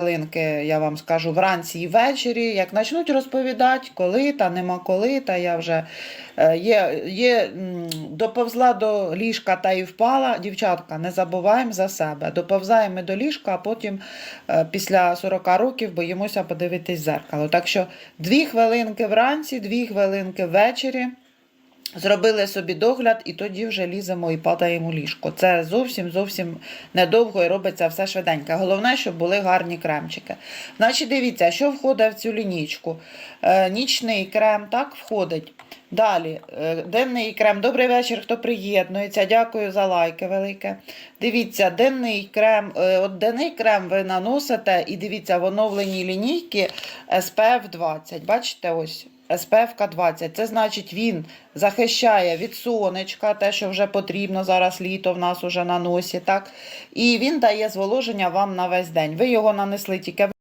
хвилинки, я вам скажу, вранці і ввечері, як почнуть розповідати, коли та нема коли, та я вже е, є, є, доповзла до ліжка та і впала. Дівчатка, не забуваємо за себе. Доповзаємо до ліжка, а потім е, після 40 років боїмося подивитись в зеркало. Так що дві хвилинки вранці, дві хвилинки ввечері. Зробили собі догляд, і тоді вже ліземо і падаємо ліжко. Це зовсім зовсім недовго і робиться все швиденько. Головне, щоб були гарні кремчики. Значить, дивіться, що входить в цю лінічку. Е, нічний крем так входить. Далі, е, денний крем. Добрий вечір, хто приєднується. Дякую за лайки велике. Дивіться, денний крем. е, От денний крем ви наносите, і дивіться, в оновленій лінійці SPF 20. Бачите, ось. SPF 20. Це значить, він захищає від сонечка, те, що вже потрібно зараз літо в нас уже на носі, так? І він дає зволоження вам на весь день. Ви його нанесли тільки